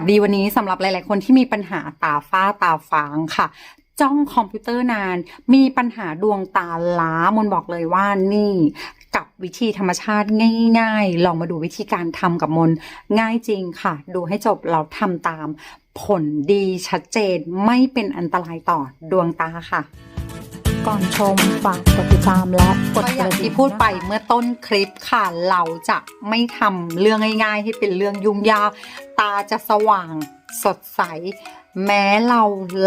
วัสดีวันนี้สำหรับหลาย ๆ คนที่มีปัญหาตาฝ้าตาฟางค่ะ จ้องคอมพิวเตอร์นาน มีปัญหาดวงตาล้ามนบอกเลยว่านี่กับวิธีธรรมชาติง่าย ๆ ลองมาดูวิธีการทำกับมนง่ายจริงค่ะ ดูให้จบเราทำตาม ผลดีชัดเจนไม่เป็นอันตรายต่อดวงตาค่ะ ก่อนชมฝากกดติดตามและกดกระดิ่งที่พูดไปเมื่อต้นคลิปค่ะเราจะไม่ทำเรื่องง่ายๆให้เป็นเรื่องยุ่งยากตาจะสว่างสดใส แม้เรา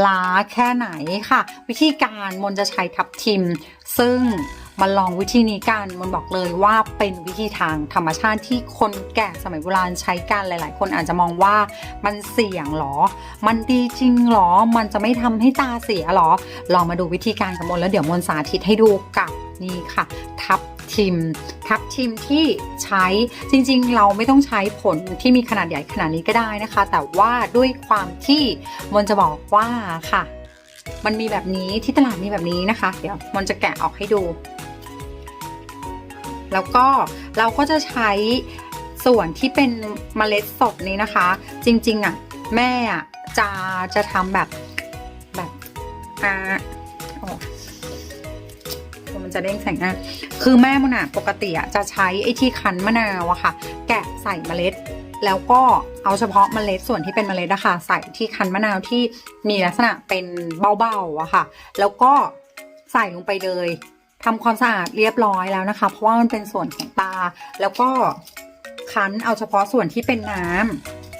ล้าแค่ไหนค่ะ วิธีการมนจะใช้ทับทิม ซึ่ง มาลองวิธีนี้กันมนบอกเลยว่าเป็นวิธีทางธรรมชาติที่คนแก่สมัยโบราณใช้กันหลาย ๆ คนอาจจะมองว่ามันเสี่ยงหรอ มันดีจริงหรอ มันจะไม่ทำให้ตาเสียหรอ ลองมาดูวิธีการกับมนแล้วเดี๋ยวมนสาธิตให้ดูกับนี่ค่ะ ทับทิม ทับทิมที่ใช้จริงๆ เราไม่ต้องใช้ผลที่มีขนาดใหญ่ขนาดนี้ก็ได้นะคะ แต่ว่าด้วยความที่มนจะบอกว่าค่ะ มันมีแบบนี้ที่ตลาดมีแบบนี้นะคะ เดี๋ยวมนจะแกะออกให้ดู แล้วก็เราก็จะใช้ส่วนที่เป็นเมล็ดสดนี้นะคะ จริงๆอะแม่อะจะจะทำแบบแบบอ่าโอ้มันจะเด้งแสงหน้าคือแม่มันอะปกติอะจะใช้ไอ้ที่คั้นมะนาวอะค่ะ แกะใส่เมล็ด แล้วก็เอาเฉพาะเมล็ดส่วนที่เป็นเมล็ดอะค่ะใส่ที่คั้นมะนาวที่มีลักษณะเป็นเบาๆอะค่ะ แล้วก็ใส่ลงไปเลย ทำความสะอาดเรียบร้อยแล้วนะคะ เพราะว่ามันเป็นส่วนของตา แล้วก็คั้นเอาเฉพาะส่วนที่เป็นน้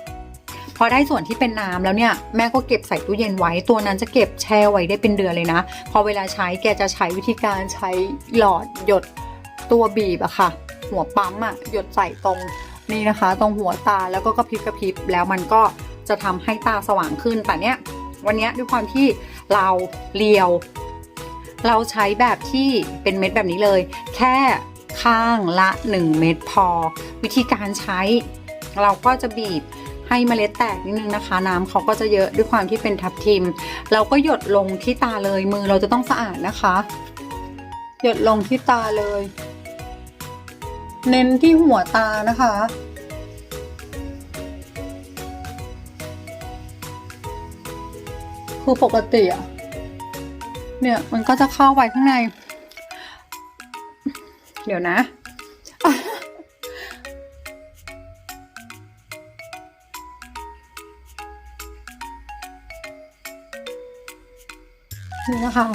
ำพอได้ส่วนที่เป็นน้ำแล้วเนี่ยแม่ก็เก็บใส่ตู้เย็นไว้ตัวนั้นจะเก็บแช่ไว้ได้เป็นเดือนเลยนะ พอเวลาใช้แกจะใช้วิธีการใช้หลอดหยดตัวบีบอะค่ะ หัวปั๊มอะหยดใส่ตรงนี่นะคะ ตรงหัวตาแล้วก็กระพริบกระพริบแล้วมันก็จะทำให้ตาสว่างขึ้นแต่เนี้ยวันนี้ด้วยความที่เราเลียว เราใช้แบบที่เป็นเม็ดแบบนี้เลย แค่ข้างละ 1 เม็ดพอ วิธีการใช้ เราก็จะบีบให้เมล็ดแตกนิดนึงนะคะ น้ำเขาก็จะเยอะด้วยความที่เป็นทับทิม เราก็หยดลงที่ตาเลยมือเราจะต้องสะอาดนะคะ หยดลงที่ตาเลย เน้นที่หัวตานะคะคือปกติอะ เนี่ยมันก็จะเข้าไปข้างใน เดี๋ยวนะ นี่นะคะ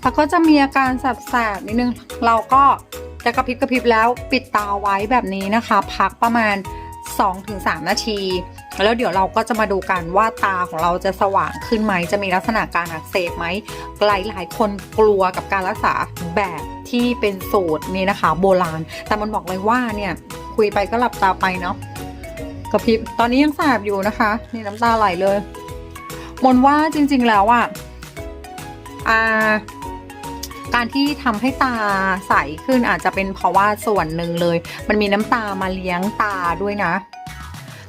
แล้วก็จะมีอาการแสบๆนิดนึง เราก็จะกระพริบกระพริบแล้วปิดตาไว้แบบนี้นะคะ พักประมาณ 2-3 นาที แล้วเดี๋ยวเราก็จะมาดูกันว่าตาของเราจะสว่างขึ้นไหม จะมีลักษณะการอักเสบไหมหลายหลายคนกลัวกับการรักษาแบบที่เป็นสูตรนี่นะคะ โบราณ แต่มันบอกเลยว่าเนี่ยคุยไปก็หลับตาไปเนาะกระพริบตอนนี้ยังแสบอยู่นะคะ นี่น้ำตาไหลเลย มนว่าจริง ๆแล้วอะอ่าการที่ทำให้ตาใสขึ้นอาจจะเป็นเพราะว่าส่วนหนึ่งเลย มันมีน้ำตามาเลี้ยงตาด้วยนะ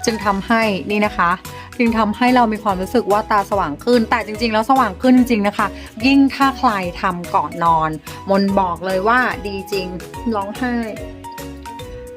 จึงทำให้นี่นะคะ จึงทำให้เรามีความรู้สึกว่าตาสว่างขึ้น แต่จริง ๆ แล้วสว่างขึ้นจริงๆนะคะ ยิ่งถ้าใครทำก่อนนอน มนบอกเลยว่าดีจริงร้องไห้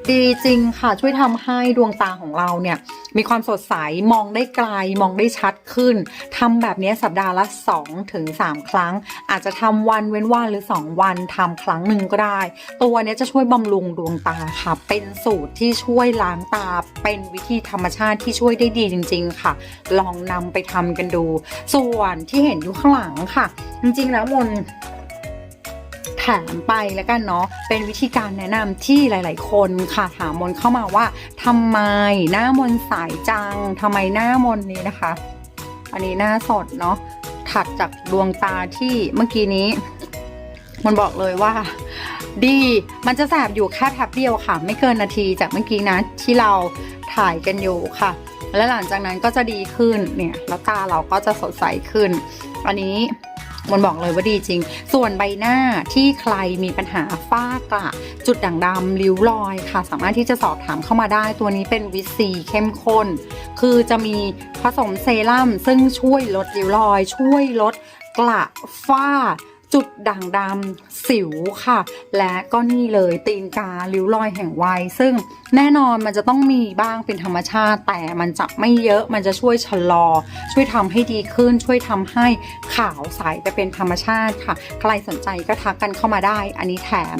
ดีจริงค่ะช่วยทำให้ดวงตาของเราเนี่ยมีความสดใสมองได้ไกลมองได้ชัดขึ้นทำแบบนี้สัปดาห์ละ2ถึง3ครั้ง อาจจะทำวันเว้นวันหรือ 2 วันทำครั้งหนึ่งก็ได้ ตัวนี้จะช่วยบำรุงดวงตาค่ะ เป็นสูตรที่ช่วยล้างตา เป็นวิธีธรรมชาติที่ช่วยได้ดีจริง ๆ ค่ะ ลองนำไปทำกันดู ส่วนที่เห็นอยู่ข้างหลังค่ะ จริงๆแล้วมน แถมไปแล้วกันเนาะเป็นวิธีการแนะนำที่หลาย ๆ คนค่ะถามมนเข้ามาว่าทำไมหน้ามนสายจังทำไมหน้ามนนี้นะคะ อันนี้หน้าสดเนาะถัดจากดวงตาที่เมื่อกี้นี้ มันบอกเลยว่า ดี มันจะแสบอยู่แค่แท็บเดียวค่ะ ไม่เกินนาทีจากเมื่อกี้นะที่เราถ่ายกันอยู่ค่ะ และหลังจากนั้นก็จะดีขึ้นเนี่ยแล้วตาเราก็จะสดใสขึ้น อันนี้ มันบอกเลยว่าดีจริง ส่วนใบหน้าที่ใครมีปัญหาฝ้ากระจุดด่างดำริ้วรอยค่ะ สามารถที่จะสอบถามเข้ามาได้ ตัวนี้เป็นวิตซีเข้มข้น คือจะมีผสมเซรั่มซึ่งช่วยลดริ้วรอย ช่วยลดกระฝ้า จุดด่างดำสิวค่ะ และก็นี่เลยตีนการิ้วรอยแห่งวัย ซึ่งแน่นอนมันจะต้องมีบ้างเป็นธรรมชาติ แต่มันจะไม่เยอะมันจะช่วยชะลอ ช่วยทำให้ดีขึ้น ช่วยทำให้ขาวใสไปเป็นธรรมชาติค่ะ ใครสนใจก็ทักกันเข้ามาได้ อันนี้แถม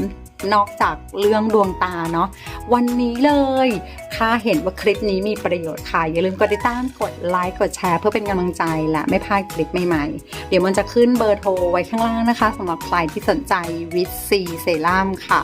นอกจากเรื่องดวงตาเนาะวันนี้เลยถ้าเห็นว่าคลิปนี้มีประโยชน์ค่ะ อย่าลืมกดติดตามกดไลค์กดแชร์เพื่อเป็นกำลังใจและไม่พลาดคลิปใหม่ๆ เดี๋ยวมันจะขึ้นเบอร์โทรไว้ข้างล่างนะคะสำหรับใครที่สนใจวิตซีเซรั่มค่ะ